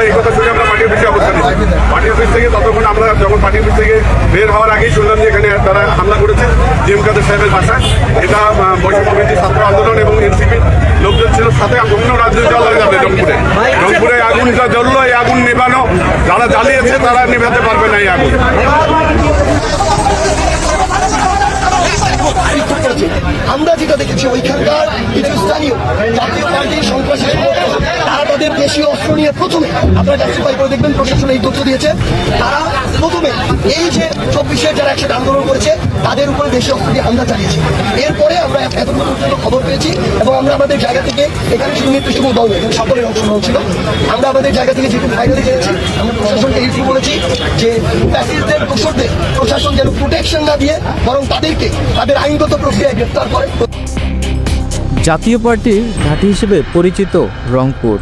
আমরা এই কথা শুনে আমরা পার্টি অফিসে অবস্থান পার্টি অফিস থেকে ততক্ষণ আমরা যখন পার্টি অফিস থেকে বের হওয়ার আগেই শুনলাম যে এখানে তারা হামলা করেছে জিএম কাদের সাহেবের বাসায় এটা বৈষম্য বিরোধী ছাত্র আন্দোলন এবং এনসিপির লোকজন ছিল সাথে অন্য রাজনৈতিক দল যাবে রংপুরে। রংপুরে আগুনটা জ্বললো, এই আগুন নেবানো যারা জ্বালিয়েছে তারা নেভাতে পারবে না এই আগুন। আমরা যেটা দেখেছি ওইখানকার কিছু স্থানীয় জাতীয় পার্টির সন্ত্রাসী সংগঠন, তারা তাদের দেশীয় অস্ত্র নিয়ে প্রথমে আপনারা জাস্টিফাই করে দেখবেন, প্রশাসন এই তথ্য দিয়েছে। তারা প্রথমে এই যে চব্বিশের যারা একসাথে আন্দোলন করেছে, তাদের উপরে দেশীয় অস্ত্র দিয়ে হামলা চালিয়েছে। এরপরে আমরা এতটুকু পর্যন্ত খবর পেয়েছি এবং আমরা আমাদের জায়গা থেকে এখানে শুধু নির্দিষ্ট কোনো দল এখানে সকলের অংশগ্রহণ ছিল। আমরা আমাদের জায়গা থেকে যেহেতু ফাইনালি জেনেছি আমরা প্রশাসনকে এইটুকু বলেছি যে প্যাসেজদের দোষরদের প্রশাসন যেন প্রোটেকশন না দিয়ে বরং তাদেরকে তাদের আইনগত প্রক্রিয়ায় গ্রেপ্তার করে। জাতীয় পার্টির ঘাঁটি হিসেবে পরিচিত রংপুর।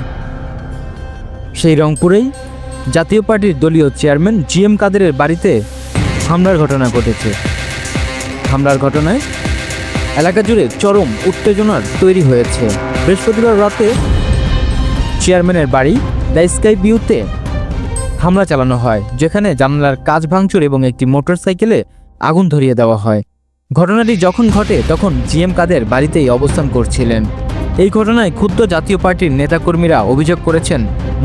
সেই রংপুরেই জাতীয় পার্টির দলীয় চেয়ারম্যান জি এম কাদেরের বাড়িতে হামলার ঘটনা ঘটেছে। হামলার ঘটনায় এলাকা জুড়ে চরম উত্তেজনার তৈরি হয়েছে। বৃহস্পতিবার রাতে চেয়ারম্যানের বাড়ি দ্য স্কাই ভিউতে হামলা চালানো হয়, যেখানে জানালার কাজ ভাঙচুর এবং একটি মোটরসাইকেলে আগুন ধরিয়ে দেওয়া হয়। ঘটনাটি যখন ঘটে, তখন জিএম কাদের বাড়িতেই অবস্থান করছিলেন। এই ঘটনায় ক্ষুদ্র জাতীয় পার্টির নেতাকর্মীরা অভিযোগ করেছেন,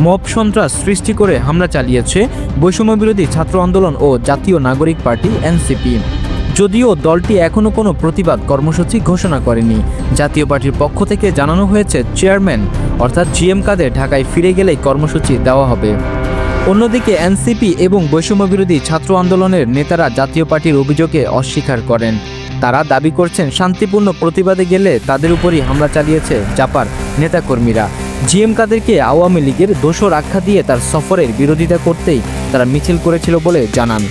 মব সন্ত্রাস সৃষ্টি করে হামলা চালিয়েছে বৈষম্য বিরোধী ছাত্র আন্দোলন ও জাতীয় নাগরিক পার্টি এনসিপি। যদিও দলটি এখনও কোনো প্রতিবাদ কর্মসূচি ঘোষণা করেনি। জাতীয় পার্টির পক্ষ থেকে জানানো হয়েছে, চেয়ারম্যান অর্থাৎ জিএম কাদের ঢাকায় ফিরে গেলেই কর্মসূচি দেওয়া হবে। অন্যদিকে এনসিপি এবং বৈষম্য বিরোধী ছাত্র আন্দোলনের নেতারা জাতীয় পার্টির অভিযোগে অস্বীকার করেন। তারা দাবি করছেন শান্তিপূর্ণ প্রতিবাদে গেলে তাদের উপরই হামলা চালিয়েছে জাপার নেতাকর্মীরা। জিএম কাদেরকে আওয়ামী লীগের দোষর আখ্যা দিয়ে তার সফরের বিরোধিতা করতেই তারা মিছিল করেছিল বলে জানান।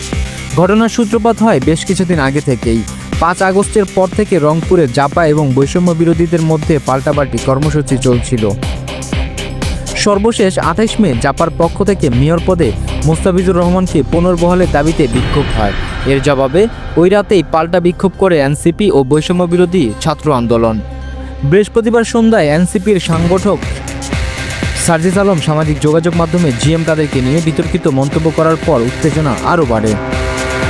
ঘটনার সূত্রপাত হয় বেশ কিছুদিন আগে থেকেই। পাঁচ আগস্টের পর থেকে রংপুরে জাপা এবং বৈষম্য বিরোধীদের মধ্যে পাল্টাপাল্টি কর্মসূচি চলছিল। সর্বশেষ আঠাইশ মে জাপার পক্ষ থেকে মেয়র পদে মোস্তাফিজুর রহমানকে পুনর্বহালের দাবিতে বিক্ষোভ হয়। এর জবাবে ওই রাতেই পাল্টা বিক্ষোভ করে এনসিপি ও বৈষম্য বিরোধী ছাত্র আন্দোলন। বৃহস্পতিবার সন্ধ্যায় এনসিপির সাংগঠক সার্জিস আলম সামাজিক যোগাযোগ মাধ্যমে জিএম তাদেরকে নিয়ে বিতর্কিত মন্তব্য করার পর উত্তেজনা আরও বাড়ে।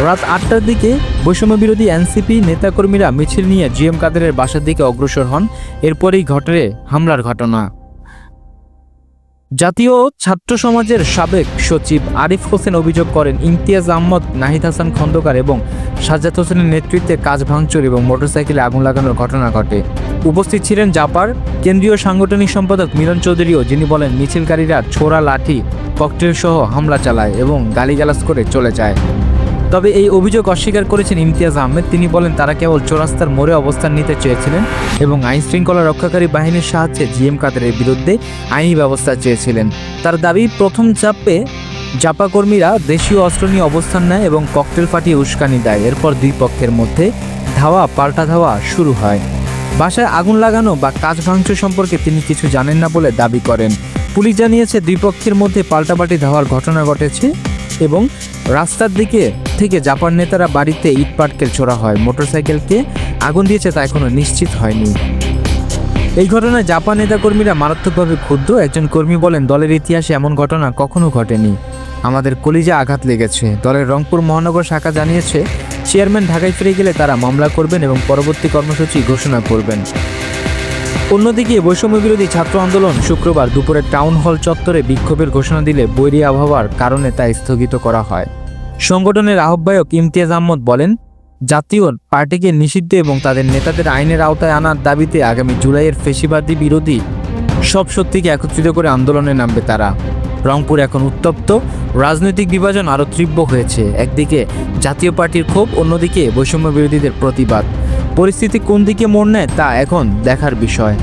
রাত আটটার দিকে বৈষম্য বিরোধী এনসিপি নেতাকর্মীরা মিছিল নিয়ে জিএম কাদেরের বাসার দিকে অগ্রসর হন। এরপরেই ঘটে হামলার ঘটনা। জাতীয় ছাত্র সমাজের সাবেক সচিব আরিফ হোসেন অভিযোগ করেন, ইমতিয়াজ আহমদ, নাহিদ হাসান খন্দকার এবং সাজ্জাদ হোসেনের নেতৃত্বে কাজ ভাঙচুর এবং মোটরসাইকেলে আগুন লাগানোর ঘটনা ঘটে। উপস্থিত ছিলেন জাপার কেন্দ্রীয় সাংগঠনিক সম্পাদক মিলন চৌধুরীও, যিনি বলেন, মিছিলকারীরা ছোড়া লাঠি ককটেল সহ হামলা চালায় এবং গালিগালাজ করে চলে যায়। তবে এই অভিযোগ অস্বীকার করেছেন ইমতিয়াজ আহমেদ। তিনি বলেন, তারা কেবল চৌরাস্তার মোড়ে অবস্থান নিতে চেয়েছিলেন এবং আইন শৃঙ্খলা রক্ষাকারী বাহিনীর সাহায্যে জিএম কাদেরের বিরুদ্ধে আইনি ব্যবস্থা চেয়েছিলেন। তার দাবি, প্রথম চাপে জাপা কর্মীরা দেশীয় অস্ত্র নিয়ে অবস্থান নেয় এবং ককটেল ফাটিয়ে উস্কানি দেয়। এরপর দুই পক্ষের মধ্যে ধাওয়া, পাল্টা ধাওয়া শুরু হয়। বাসায় আগুন লাগানো বা কাজ ভাঙচুর সম্পর্কে তিনি কিছু জানেন না বলে দাবি করেন। পুলিশ জানিয়েছে, দুই পক্ষের মধ্যে পাল্টাপাল্টি ধাওয়ার ঘটনা ঘটেছে। এবং রাস্তার দিকে থেকে জাপান নেতারা বাড়িতে ইট পাটকেল ছোড়া হয়। মোটরসাইকেলকে আগুন দিয়েছে তা এখনও নিশ্চিত হয়নি। এই ঘটনায় জাপান নেতাকর্মীরা মারাত্মকভাবে ক্ষুব্ধ। একজন কর্মী বলেন, দলের ইতিহাসে এমন ঘটনা কখনো ঘটেনি। আমাদের কলিজা আঘাত লেগেছে। দলের রংপুর মহানগর শাখা জানিয়েছে, চেয়ারম্যান ঢাকায় ফিরে গেলে তারা মামলা করবেন এবং পরবর্তী কর্মসূচি ঘোষণা করবেন। অন্যদিকে বৈষম্য বিরোধী ছাত্র আন্দোলন শুক্রবার দুপুরে টাউন হল চত্বরে বিক্ষোভের ঘোষণা দিলে বৈরী আবহাওয়ার কারণে তা স্থগিত করা হয়। সংগঠনের আহ্বায়ক ইমতিয়াজ আহমদ বলেন, জাতীয় পার্টিকে নিষিদ্ধ এবং তাদের নেতাদের আইনের আওতায় আনার দাবিতে আগামী জুলাইয়ের ফেসিবাদী বিরোধী সব শক্তিকে একত্রিত করে আন্দোলনে নামবে তারা। রংপুর এখন উত্তপ্ত, রাজনৈতিক বিভাজন আরও তীব্র হয়েছে। একদিকে জাতীয় পার্টির ক্ষোভ, অন্যদিকে বৈষম্য বিরোধীদের প্রতিবাদ। পরিস্থিতি কোন দিকে মোড় নেয় তা এখন দেখার বিষয়।